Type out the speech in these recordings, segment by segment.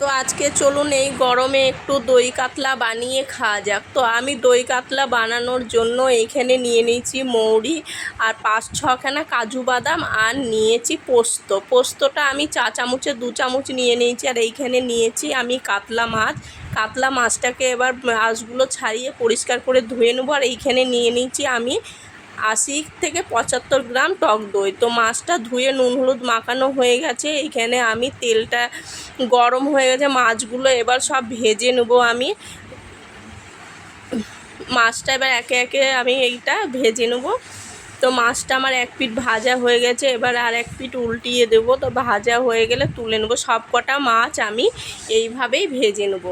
তো আজকে চলুন এই গরমে একটু দই কাতলা বানিয়ে খাওয়া যাক। তো আমি দই কাতলা বানানোর জন্য এখানে নিয়ে নিয়েছি মৌরি আর পাঁচ ছখানা কাজু বাদাম আর নিয়েছি পোস্ত। পোস্তটা আমি চা চামচে, দু চামচ নিয়ে নিয়েছি আর এইখানে নিয়েছি আমি কাতলা মাছ। কাতলা মাছটাকে এবার মাছগুলো ছাড়িয়ে পরিষ্কার করে ধুয়ে নেব আর এইখানে নিয়ে নিয়েছি আমি আশি থেকে পঁচাত্তর গ্রাম টক দই। তো মাছটা ধুয়ে নুন হলুদ মাখানো হয়ে গেছে। এইখানে আমি তেলটা গরম হয়ে গেছে। মাছগুলো এবার সব ভেজে নেব আমি। মাছটা এবার একে একে আমি এইটা ভেজে নেব। তো মাছটা আমার এক পিঠ ভাজা হয়ে গেছে। এবার আর এক পিঠ উল্টিয়ে দেবো। তো ভাজা হয়ে গেলে তুলে নেব। সব কটা মাছ আমি এইভাবেই ভেজে নেব।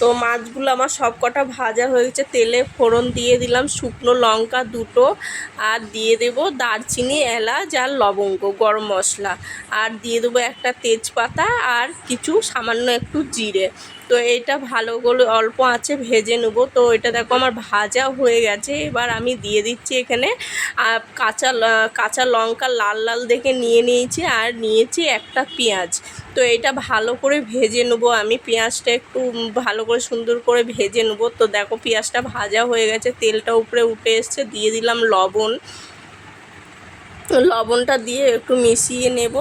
তো মাছগুলো আমার সব কটা ভাজা হয়ে গেছে। তেলে ফোড়ন দিয়ে দিলাম, শুকনো লঙ্কা দুটো আর দিয়ে দেবো দারচিনি, এলাচ আর লবঙ্গ, গরম মশলা। আর দিয়ে দেবো একটা তেজপাতা আর কিছু সামান্য একটু জিরে। তো এটা ভালো করে অল্প আঁচে ভেজে নেব। তো এটা দেখো আমার ভাজা হয়ে গেছে। এবার আমি দিয়ে দিচ্ছি এখানে কাঁচা কাঁচা লঙ্কা লাল লাল দেখে নিয়ে নিয়েছি। আর নিয়েছি একটা পেঁয়াজ। তো এটা ভালো করে ভেজে নেব। আমি পেঁয়াজটা একটু ভালো করে সুন্দর করে ভেজে নেব। তো দেখো পেঁয়াজটা ভাজা হয়ে গেছে, তেলটা উপরে উঠে এসছে, দিয়ে দিলাম লবণ। লবণটা দিয়ে একটু মিশিয়ে নেব।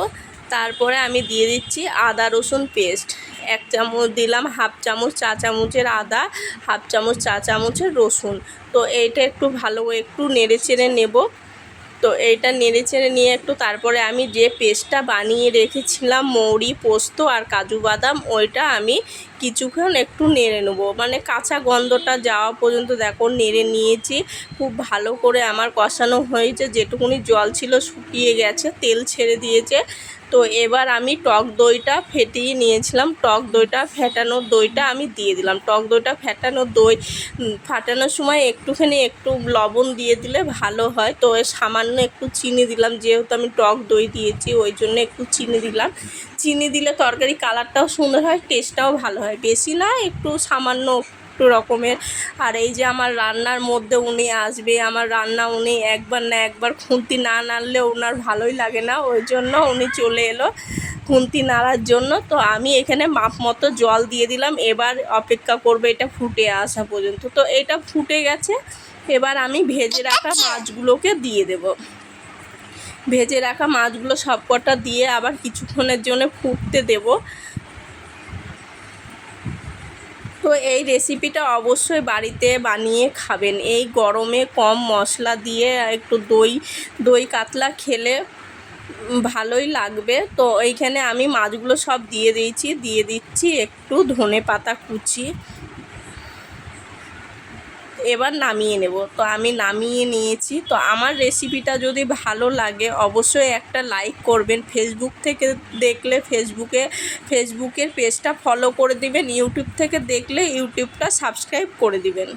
তারপরে আমি দিয়ে দিচ্ছি আদা, রসুন পেস্ট। এক চামচ দিলাম হাফ চামচ চা চামচের আদা, হাফ চামচ চা চামচের রসুন। তো এইটা একটু ভালো একটু নেড়ে চেড়ে নেব। তো এইটা নেড়ে চেড়ে নিয়ে একটু তারপরে আমি যে পেস্টটা বানিয়ে রেখেছিলাম মৌরি, পোস্ত আর কাজু বাদাম, ওইটা আমি কিছুক্ষণ একটু নেড়ে নেব। মানে কাঁচা গন্ধটা যাওয়া পর্যন্ত দেখো, নেড়ে নিয়েছি। খুব ভালো করে আমার কষানো হয়েছে। যেটুকুনি জল ছিল শুকিয়ে গেছে, তেল ছেড়ে দিয়েছে। তো এবার আমি টক দইটা ফেটিয়ে নিয়েছিলাম। টক দইটা ফেটানোর দইটা আমি দিয়ে দিলাম। টক দইটা ফেটানোর দই ফাটানোর সময় একটুখানি একটু লবণ দিয়ে দিলে ভালো হয়। তো সামান্য একটু চিনি দিলাম। যেহেতু আমি টক দই দিয়েছি, ওই জন্য একটু চিনি দিলাম। চিনি দিলে তরকারি কালারটাও সুন্দর হয় টেস্টটাও ভালো হয়। বেশি না, একটু সামান্য একটু রকমের। আর এই যে আমার রান্নার মধ্যে উনি আসবে, আমার রান্না উনি একবার না একবার খুন্তি না নাড়লে ওনার ভালোই লাগে না, ওই জন্য উনি চলে এলো খুন্তি নাড়ার জন্য। তো আমি এখানে মাপ মতো জল দিয়ে দিলাম, এবার অপেক্ষা করবে এটা ফুটে আসা পর্যন্ত। তো এটা ফুটে গেছে, এবার আমি ভেজে রাখা মাছগুলোকে দিয়ে দেবো। ভেজে রাখা মাছগুলো সব কটা দিয়ে আবার কিছুক্ষণের জন্য ফুটতে দেব। তো এই রেসিপিটা অবশ্যই বাড়িতে বানিয়ে খাবেন। এই গরমে কম মশলা দিয়ে একটু দই দই কাতলা খেলে ভালোই লাগবে। তো এইখানে আমি মাছগুলো সব দিয়ে দিয়েছি, দিয়ে দিচ্ছি একটু ধনে পাতা কুচি। এবার নামিয়ে নেব। তো আমি নামিয়ে নিয়েছি। তো আমার রেসিপিটা যদি ভালো লাগে, অবশ্যই একটা লাইক করবেন। ফেসবুক থেকে দেখলে ফেসবুকে ফেসবুকের পেজটা ফলো করে দিবেন। ইউটিউব থেকে দেখলে ইউটিউবটা সাবস্ক্রাইব করে দিবেন।